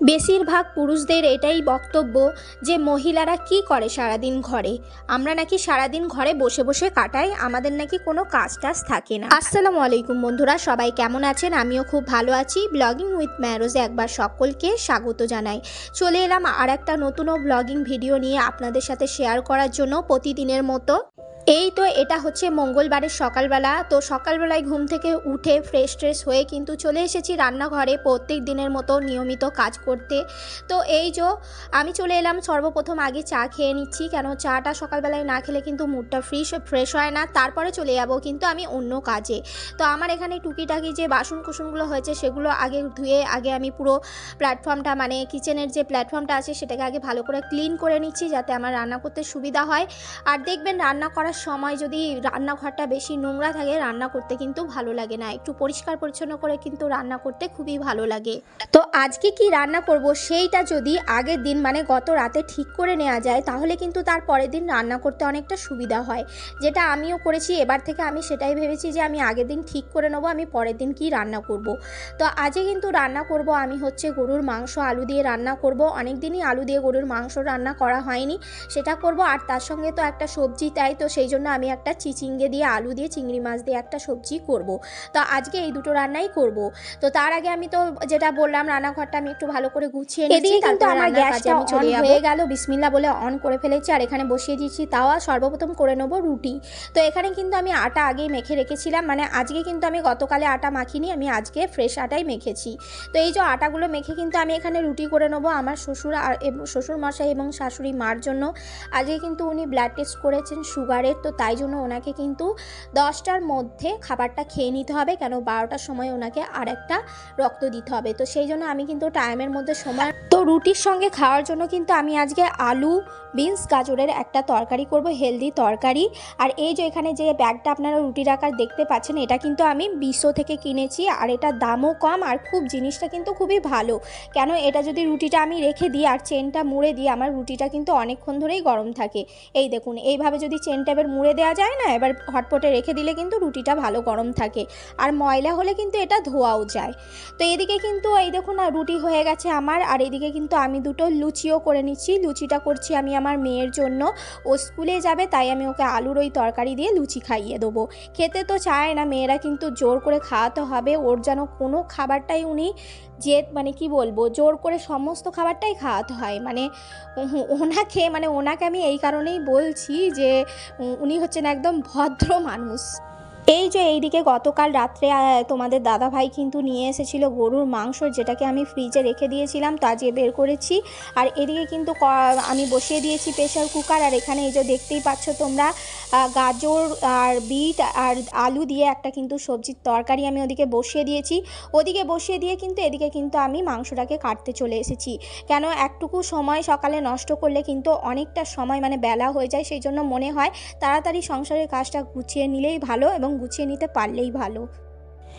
বেশিরভাগ পুরুষদের এটাই বক্তব্য যে মহিলারা কি করে সারাদিন ঘরে? আমরা নাকি সারাদিন ঘরে বসে বসে কাটাই, আমাদের নাকি কোনো কাজ টাজ থাকে না। আসসালামু আলাইকুম বন্ধুরা, সবাই কেমন আছেন? আমিও খুব ভালো আছি। ব্লগিং উইথ ম্যারোজে একবার সকলকে স্বাগত জানাই। চলে এলাম আর একটা নতুন ব্লগিং ভিডিও নিয়ে আপনাদের সাথে শেয়ার করার জন্য প্রতিদিনের মতো এই তো এটা হচ্ছে মঙ্গলবারের সকালবেলা। তো সকালবেলায় ঘুম থেকে উঠে ফ্রেশ ট্রেশ হয়ে কিন্তু চলে এসেছি রান্নাঘরে প্রত্যেক দিনের মতো নিয়মিত কাজ করতে। তো এই যে আমি চলে এলাম, সর্বপ্রথম আগে চা খেয়ে নিচ্ছি, কেন চাটা সকালবেলায় না খেলে কিন্তু মুডটা ফ্রিশ ফ্রেশ হয় না। তারপরে চলে যাব কিন্তু আমি অন্য কাজে। তো আমার এখানে টুকিটাকি যে বাসন কুসনগুলো হয়েছে, সেগুলো আগে ধুয়ে, আগে আমি পুরো প্ল্যাটফর্মটা মানে কিচেনের যে প্ল্যাটফর্মটা আছে, সেটাকে আগে ভালো করে ক্লিন করে নিচ্ছি, যাতে আমার রান্না করতে সুবিধা হয়। আর দেখবেন রান্না করার সময় যদি রান্নাঘরটা বেশি নোংরা থাকে, রান্না করতে কিন্তু ভালো লাগে না। একটু পরিষ্কার পরিচ্ছন্ন করে কিন্তু রান্না করতে খুবই ভালো লাগে। তো আজকে কি রান্না করব সেইটা যদি আগের দিন মানে গত রাতে ঠিক করে নেওয়া যায়, তাহলে কিন্তু তার পরের দিন রান্না করতে অনেকটা সুবিধা হয়। যেটা আমিও করেছি, এবার থেকে আমি সেটাই ভেবেছি যে আমি আগের দিন ঠিক করে নেব, আমি পরের দিন কি রান্না করব। তো আজকে কিন্তু রান্না করব আমি হচ্ছে গরুর মাংস, আলু দিয়ে রান্না করব। অনেক দিনই আলু দিয়ে গরুর মাংস রান্না করা হয়নি, সেটা করব। আর তার সঙ্গে তো একটা সবজি, তাই তো সেই জন্য আমি একটা চিচিঙ্গে দিয়ে আলু দিয়ে চিংড়ি মাছ দিয়ে একটা সবজি করব। তো আজকে এই দুটো রান্নাই করব। তো তার আগে আমি তো যেটা বললাম রান্নাঘরটা আমি একটু ভালো করে গুছিয়ে নিয়েছি কিন্তু আমার গ্যাসটা আমি চলে। হয়ে গেল বিসমিল্লা বলে অন করে ফেলেছি আর এখানে বসিয়ে দিয়েছি তাওয়া সর্বপ্রথম করে নেব রুটি। তো এখানে কিন্তু আমি আটা আগেই মেখে রেখেছিলাম মানে আজকে কিন্তু আমি গতকালে আটা মাখিনি আমি আজকে ফ্রেশ আটাই মেখেছি। তো এই যে আটাগুলো মেখে কিন্তু আমি এখানে রুটি করে নেব আমার শ্বশুর আর এবং শ্বশুর মশাই এবং শাশুড়ি মার জন্য। আজকে কিন্তু উনি ব্লাড টেস্ট করেছেন সুগারের তো তাই জন্য ওনাকে কিন্তু দশটার মধ্যে খাবারটা খেয়ে নিতে হবে। কেন? বারোটার সময় ওনাকে আর একটা রক্ত দিতে হবে। তো সেই জন্য আমি কিন্তু টাইমের মধ্যে সময় তো রুটির সঙ্গে খাওয়ার জন্য কিন্তু আমি আজকে আলু, বিনস, গাজরের একটা তরকারি করব, হেলদি তরকারি। আর এই যে এখানে যে ব্যাগটা আপনারা রুটি রাখার দেখতে পাচ্ছেন, এটা কিন্তু আমি বিশো থেকে কিনেছি। আর এটার দামও কম আর খুব জিনিসটা কিন্তু খুবই ভালো। কেন? এটা যদি রুটিটা আমি রেখে দিই আর চেনটা মুড়ে দিই, আমার রুটিটা কিন্তু অনেকক্ষণ ধরেই গরম থাকে। এই দেখুন, এইভাবে যদি চেনটা এবার মুড়ে দেওয়া যায় না, এবার হটপটে রেখে দিলে কিন্তু রুটিটা ভালো গরম থাকে। আর ময়লা হলে কিন্তু এটা ধোয়াও যায়। তো এদিকে কিন্তু এই দেখুন রুটি হয়ে গেছে আমার, আর এদিকে কিন্তু আমি দুটো লুচিও করে নিচ্ছি। লুচিটা করছি আমি আমার মেয়ের জন্য। ও স্কুলে যাবে, তাই আমি ওকে আলুর ওই তরকারি দিয়ে লুচি খাইয়ে দেবো। খেতে তো চায় না, মেয়েরা কিন্তু জোর করে খাওয়াতে হবে, ওর যেন কোনো খাবারটাই উনি যে মানে কি বলব, জোর করে সমস্ত খাবারটাই খাওয়াতে হয়। মানে ওনাকে মানে ওনাকে আমি এই কারণেই বলছি যে উনি হচ্ছেন একদম ভদ্র মানুষ। এই যে এইদিকে গতকাল রাত্রে তোমাদের দাদা ভাই কিন্তু নিয়ে এসেছিল গরুর মাংস, যেটাকে আমি ফ্রিজে রেখে দিয়েছিলাম, তা আজকে বের করেছি। আর এদিকে কিন্তু আমি বসিয়ে দিয়েছি প্রেশার কুকার, আর এখানে এই যে দেখতেই পাচ্ছ তোমরা গাজর আর বিট আর আলু দিয়ে একটা কিন্তু সবজির তরকারি আমি ওদিকে বসিয়ে দিয়েছি। ওদিকে বসিয়ে দিয়ে কিন্তু এদিকে কিন্তু আমি মাংসটাকে কাটতে চলে এসেছি। কেন একটুকু সময় সকালে নষ্ট করলে কিন্তু অনেকটা সময় মানে বেলা হয়ে যায়, সেই জন্য মনে হয় তাড়াতাড়ি সংসারের কাজটা গুছিয়ে নিলেই ভালো এবং গুছিয়ে নিতে পারলেই ভালো।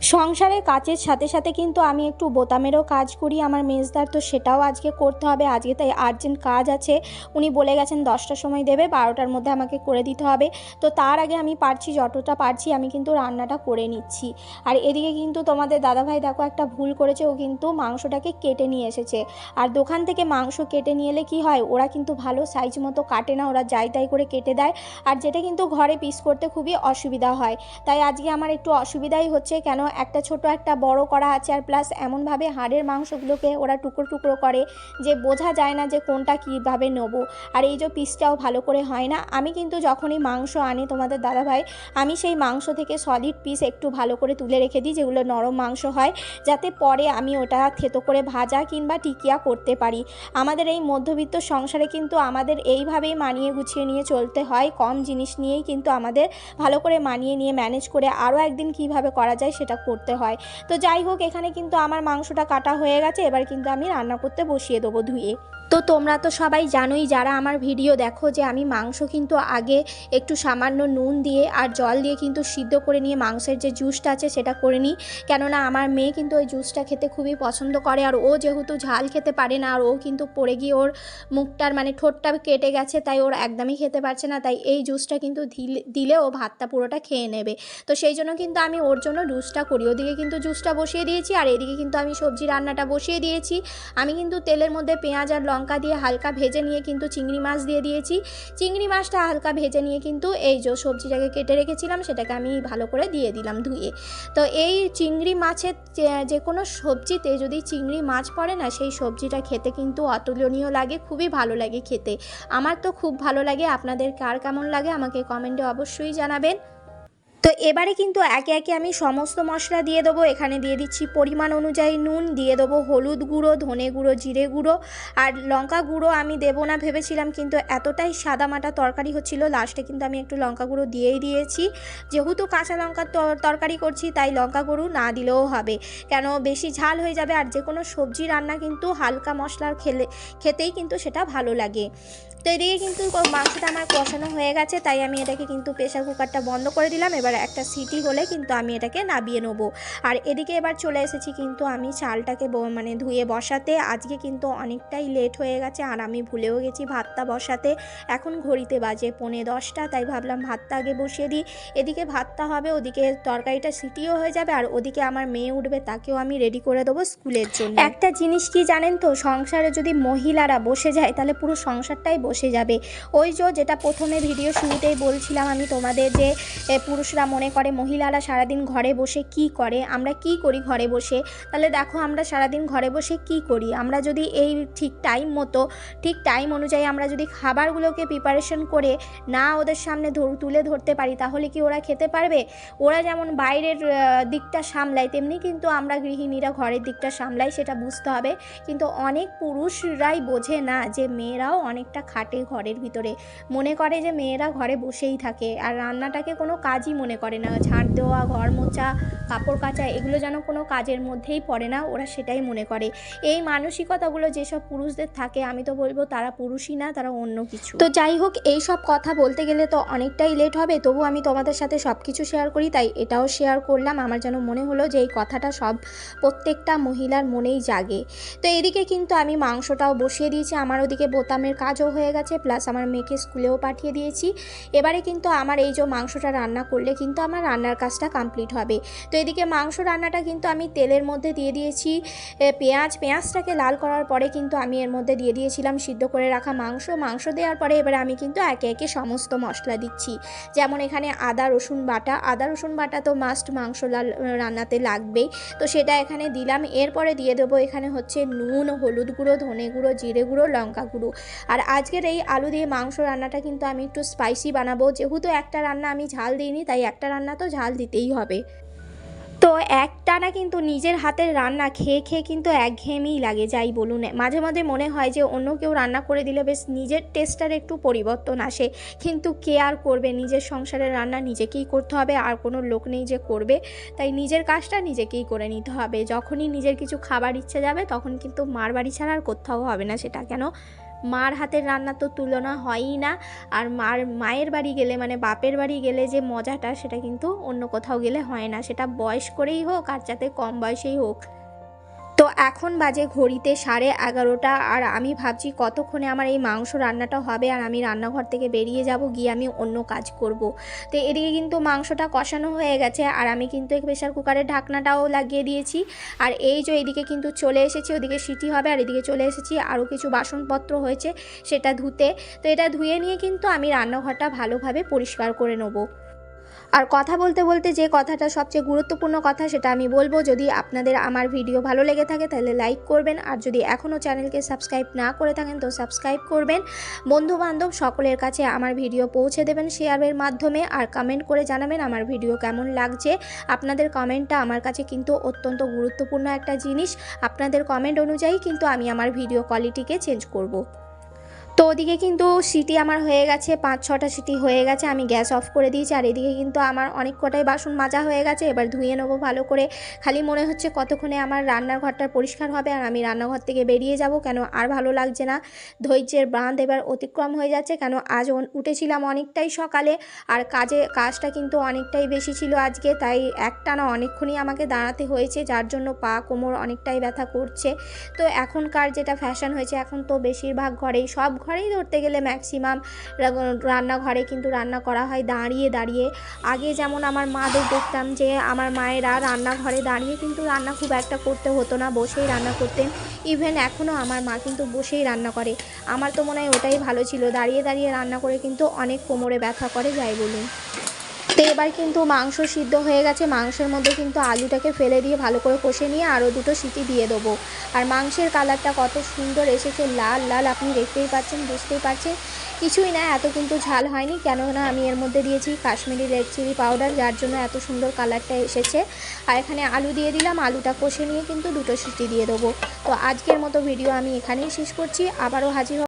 সংসারের কাজের সাথে সাথে কিন্তু আমি একটু বোতামেরও কাজ করি। আমার মেজদার তো সেটাও আজকে করতে হবে। আজকে তাই আর্জেন্ট কাজ আছে। উনি বলে গেছেন দশটার সময় দেবে, বারোটার মধ্যে আমাকে করে দিতে হবে। তো তার আগে আমি পারছি, যতটা পারছি আমি কিন্তু রান্নাটা করে নিচ্ছি। আর এদিকে কিন্তু তোমাদের দাদাভাই দেখো একটা ভুল করেছে, ও কিন্তু মাংসটাকে কেটে নিয়ে এসেছে। আর দোকান থেকে মাংস কেটে নিয়ে এলে কি হয়, ওরা কিন্তু ভালো সাইজ মতো কাটে না, ওরা যাই তাই করে কেটে দেয়। আর যেটা কিন্তু ঘরে পিস করতে খুবই অসুবিধা হয়। তাই আজকে আমার একটু অসুবিধাই হচ্ছে, কেন একটা ছোট একটা বড় করা আছে আর প্লাস এমনভাবে হাড়ের মাংসগুলোকে ওরা টুকরো টুকরো করে যে বোঝা যায় না যে কোনটা কীভাবে নেব। আর এই যে পিসটাও ভালো করে হয় না। আমি কিন্তু যখনই মাংস আনি তোমাদের দাদাভাই, আমি সেই মাংস থেকে সলিড পিস একটু ভালো করে তুলে রেখে দিই যেগুলো নরম মাংস হয়, যাতে পরে আমি ওটা থেতো করে ভাজা কিংবা টিকিয়া করতে পারি। আমাদের এই মধ্যবিত্ত সংসারে কিন্তু আমাদের এইভাবেই মানিয়ে গুছিয়ে নিয়ে চলতে হয়। কম জিনিস নিয়েই কিন্তু আমাদের ভালো করে মানিয়ে নিয়ে ম্যানেজ করে আরও একদিন কীভাবে করা যায় সেটা করতে হয়। তো যাই হোক, এখানে কিন্তু আমার মাংসটা কাটা হয়ে গেছে। এবার কিন্তু আমি রান্না করতে বসিয়ে দেবো ধুয়ে। তো তোমরা তো সবাই জানোই, যারা আমার ভিডিও দেখো যে আমি মাংস কিন্তু আগে একটু সামান্য নুন দিয়ে আর জল দিয়ে কিন্তু সিদ্ধ করে নিয়ে মাংসের যে জুসটা আছে সেটা করে নিই। কেননা আমার মেয়ে কিন্তু ওই জুসটা খেতে খুবই পছন্দ করে আর ও যেহেতু ঝাল খেতে পারে না, আর ও কিন্তু পড়ে গিয়ে ওর মুখটার মানে ঠোঁটটা কেটে গেছে, তাই ওর একদমই খেতে পারছে না। তাই এই জুসটা কিন্তু দিলে- দিলে ও ভাতটা পুরোটা খেয়ে নেবে। তো সেই জন্য কিন্তু আমি ওর জন্য জুসটা জুসটা করি। ওদিকে কিন্তু জুসটা বসিয়ে দিয়েছি আর এদিকে কিন্তু আমি সবজি রান্নাটা বসিয়ে দিয়েছি। আমি কিন্তু তেলের মধ্যে পেঁয়াজ আর লঙ্কা দিয়ে হালকা ভেজে নিয়ে কিন্তু চিংড়ি মাছ দিয়ে দিয়েছি। চিংড়ি মাছটা হালকা ভেজে নিয়ে কিন্তু এই যে সবজিটাকে কেটে রেখেছিলাম, সেটাকে আমি ভালো করে দিয়ে দিলাম ধুয়ে। তো এই চিংড়ি মাছের যে কোনো সবজিতে যদি চিংড়ি মাছ পড়ে না, সেই সবজিটা খেতে কিন্তু অতুলনীয় লাগে, খুবই ভালো লাগে খেতে। আমার তো খুব ভালো লাগে। আপনাদের কার কেমন লাগে আমাকে কমেন্টে অবশ্যই জানাবেন। তো এবারে কিন্তু একে একে আমি সমস্ত মশলা দিয়ে দেবো। এখানে দিয়ে দিচ্ছি পরিমাণ অনুযায়ী নুন, দিয়ে দেবো হলুদ গুঁড়ো, ধনে গুঁড়ো, জিরে গুঁড়ো। আর লঙ্কা গুঁড়ো আমি দেবো না ভেবেছিলাম, কিন্তু এতটাই সাদামাটা তরকারি হচ্ছিল লাস্টে কিন্তু আমি একটু লঙ্কা গুঁড়ো দিয়েই দিয়েছি। যেহেতু কাঁচা লঙ্কার তর- তরকারি করছি, তাই লঙ্কা গুঁড়ো না দিলেও হবে। কেন, বেশি ঝাল হয়ে যাবে, আর যে কোনো সবজি রান্না কিন্তু হালকা মশলার খেলে খেতেই কিন্তু সেটা ভালো লাগে। তো এদিকে কিন্তু মাংসটা আমার কষানো হয়ে গেছে, তাই আমি এটাকে কিন্তু প্রেশার কুকারটা বন্ধ করে দিলাম। এবার একটা সিটি হলে কিন্তু আমি এটাকে নাবিয়ে নেব। আর এদিকে এবার চলে এসেছি কিন্তু আমি চালটাকে মানে ধুয়ে বসাতে। আজকে কিন্তু অনেকটাই লেট হয়ে গেছে আর আমি ভুলেও গেছি ভাতটা বসাতে। এখন ঘড়িতে বাজে পৌনে দশটা, তাই ভাবলাম ভাতটা আগে বসিয়ে দিই। এদিকে ভাতটা হবে, ওদিকে তরকারিটা সিটিও হয়ে যাবে আর ওদিকে আমার মেয়ে উঠবে, তাকেও আমি রেডি করে দেবো স্কুলের জন্য। একটা জিনিস কি জানেন তো, সংসারে যদি মহিলারা বসে যায়, তাহলে পুরো সংসারটাই যাবে। ওই যে যেটা প্রথমে ভিডিও শুরুতেই বলছিলাম আমি তোমাদের যে পুরুষরা মনে করে মহিলারা সারাদিন ঘরে বসে কি করে, আমরা কি করি ঘরে বসে? তাহলে দেখো আমরা সারাদিন ঘরে বসে কি করি? আমরা যদি এই ঠিক টাইম মতো, ঠিক টাইম অনুযায়ী আমরা যদি খাবারগুলোকে প্রিপারেশন করে না ওদের সামনে তুলে ধরতে পারি, তাহলে কি ওরা খেতে পারবে? ওরা যেমন বাইরের দিকটা সামলায়, তেমনি কিন্তু আমরা গৃহিণীরা ঘরের দিকটা সামলাই, সেটা বুঝতে হবে। কিন্তু অনেক পুরুষরাই বোঝে না যে, মেয়েরাও অনেকটা খাটে ঘরের ভিতরে। মনে করে যে মেয়েরা ঘরে বসেই থাকে। আর রান্নাটাকে কোনো কাজই মনে করে না। ঝাঁট দেওয়া, ঘর মোছা, কাপড় কাচা, এগুলো যেন কোনো কাজের মধ্যেই পড়ে না। ওরা সেটাই মনে করে। এই মানসিকতাগুলো যেসব পুরুষদের থাকে, আমি তো বলব তারা পুরুষই না, তারা অন্য কিছু। তো যাই হোক, এই সব কথা বলতে গেলে তো অনেকটাই লেট হবে। তবু আমি তোমাদের সাথে সব কিছু শেয়ার করি, তাই এটাও শেয়ার করলাম। আমার যেন মনে হলো যে এই কথাটা সব প্রত্যেকটা মহিলার মনেই জাগে। তো এদিকে কিন্তু আমি মাংসটাও বসিয়ে দিয়েছি। আমার ওদিকে বোতামের কাজও হয়ে গেছে প্লাস আমার মেয়েকে স্কুলেও পাঠিয়ে দিয়েছি। এবারে কিন্তু আমার এই যে মাংসটা রান্না করলে কিন্তু আমার রান্নার কাজটা কমপ্লিট হবে। তো এদিকে মাংস রান্নাটা কিন্তু আমি তেলের মধ্যে দিয়ে দিয়েছি। পেঁয়াজ, পেঁয়াজটাকে লাল করার পরে কিন্তু আমি এর মধ্যে দিয়ে দিয়েছিলাম সিদ্ধ করে রাখা মাংস। মাংস দেওয়ার পরে এবারে আমি কিন্তু একে একে সমস্ত মশলা দিচ্ছি। যেমন এখানে আদা, রসুন বাটা। আদা, রসুন বাটা তো মাস্ট মাংস লাল রান্নাতে লাগবেই। তো সেটা এখানে দিলাম। এরপরে দিয়ে দেবো এখানে হচ্ছে নুন, হলুদ গুঁড়ো, ধনে গুঁড়ো, জিরে গুঁড়ো, লঙ্কা গুঁড়ো। আর আজকের এই আলু দিয়ে মাংস রান্নাটা কিন্তু আমি একটু স্পাইসি বানাবো। যেহেতু একটা রান্না আমি ঝাল দিইনি, তাই একটা রান্না তো ঝাল দিতেই হবে। তো একটানা কিন্তু নিজের হাতের রান্না খেয়ে খেয়ে কিন্তু একঘেয়েমিই লাগে, যাই বলুন। মাঝে মাঝে মনে হয় যে অন্য কেউ রান্না করে দিলে বেশ নিজের টেস্টটার একটু পরিবর্তন আসে। কিন্তু কে আর করবে? নিজের সংসারের রান্না নিজেকেই করতে হবে, আর কোনো লোক নেই যে করবে। তাই নিজের কাজটা নিজেকেই করে নিতে হবে। যখনই নিজের কিছু খাবার ইচ্ছে যাবে, তখন কিন্তু মার বাড়ি ছাড়া আর কোথাও হবে না সেটা কেন? মার হাতের রান্না তো তুলনা হয়ই না। আর মার, মায়ের বাড়ি গেলে মানে বাপের বাড়ি গেলে যে মজাটা, সেটা কিন্তু অন্য কোথাও গেলে হয় না। সেটা বয়স করেই হোক আর যাতে কম বয়সেই হোক। এখন বাজে ঘড়িতে সাড়ে এগারোটা আর আমি ভাবছি কতক্ষণে আমার এই মাংস রান্নাটা হবে আর আমি রান্নাঘর থেকে বেরিয়ে যাব, গিয়ে আমি অন্য কাজ করব। তো এদিকে কিন্তু মাংসটা কষানো হয়ে গেছে আর আমি কিন্তু এই প্রেশার কুকারের ঢাকনাটাও লাগিয়ে দিয়েছি। আর এই যে এদিকে কিন্তু চলে এসেছি, ওদিকে সিটি হবে আর এদিকে চলে এসেছি, আরও কিছু বাসনপত্র হয়েছে সেটা ধুতে। তো এটা ধুয়ে নিয়ে কিন্তু আমি রান্নাঘরটা ভালোভাবে পরিষ্কার করে নেব। আর কথা বলতে বলতে যে কথাটা সবচেয়ে গুরুত্বপূর্ণ কথা সেটা আমি বলব, যদি আপনাদের আমার ভিডিও ভালো লেগে থাকে তাহলে লাইক করবেন, আর যদি এখনও চ্যানেলকে সাবস্ক্রাইব না করে থাকেন তো সাবস্ক্রাইব করবেন। বন্ধু বান্ধব সকলের কাছে আমার ভিডিও পৌঁছে দেবেন শেয়ারের মাধ্যমে, আর কমেন্ট করে জানাবেন আমার ভিডিও কেমন লাগছে। আপনাদের কমেন্টটা আমার কাছে কিন্তু অত্যন্ত গুরুত্বপূর্ণ একটা জিনিস। আপনাদের কমেন্ট অনুযায়ী কিন্তু আমি আমার ভিডিও কোয়ালিটিকে চেঞ্জ করব। তো ওদিকে কিন্তু সিটি আমার হয়ে গেছে, পাঁচ, ছটা সিটি হয়ে গেছে, আমি গ্যাস অফ করে দিয়েছি। আর এদিকে কিন্তু আমার অনেক কটাই বাসন মাজা হয়ে গেছে, এবার ধুয়ে নেব ভালো করে। খালি মনে হচ্ছে কতক্ষণে আমার রান্নার ঘরটা পরিষ্কার হবে আর আমি রান্নাঘর থেকে বেরিয়ে যাব, কেন আর ভালো লাগছে না? ধৈর্যের বাঁধ এবার অতিক্রম হয়ে যাচ্ছে, কেন আজ উঠেছিলাম অনেকটাই সকালে। আর কাজে, কাজটা কিন্তু অনেকটাই বেশি ছিল আজকে, তাই একটানা অনেকক্ষণই আমাকে দাঁড়াতে হয়েছে, যার জন্য পা, কোমর অনেকটাই ব্যথা করছে। তো এখনকার যেটা ফ্যাশন হয়েছে, এখন তো বেশিরভাগ ঘরেই সব ঘরেই ধরতে গেলে ম্যাক্সিমাম রান্নাঘরে কিন্তু রান্না করা হয় দাঁড়িয়ে দাঁড়িয়ে। আগে যেমন আমার মাদের দেখতাম যে আমার মায়েরা রান্নাঘরে দাঁড়িয়ে কিন্তু রান্না খুব একটা করতে হতো না, বসেই রান্না করতেন। ইভেন এখনও আমার মা কিন্তু বসেই রান্না করে। আমার তো মনে হয় ওটাই ভালো ছিল। দাঁড়িয়ে দাঁড়িয়ে রান্না করে কিন্তু অনেক কোমরে ব্যথা করে, যাই বলুন। তো এবার কিন্তু মাংস সিদ্ধ হয়ে গেছে। মাংসের মধ্যে কিন্তু আলুটাকে ফেলে দিয়ে ভালো করে কষে নিয়ে আরও দুটো সিটি দিয়ে দেবো। আর মাংসের কালারটা কত সুন্দর এসেছে, লাল লাল, আপনি দেখতেই পাচ্ছেন, বুঝতেই পারছেন। কিছুই না, এত কিন্তু ঝাল হয়নি, কেননা আমি এর মধ্যে দিয়েছি কাশ্মীরি রেড চিলি পাউডার, যার জন্য এত সুন্দর কালারটা এসেছে। আর এখানে আলু দিয়ে দিলাম, আলুটা কষে নিয়ে কিন্তু দুটো সিটি দিয়ে দেবো। তো আজকের মতো ভিডিও আমি এখানেই শেষ করছি, আবারও হাজির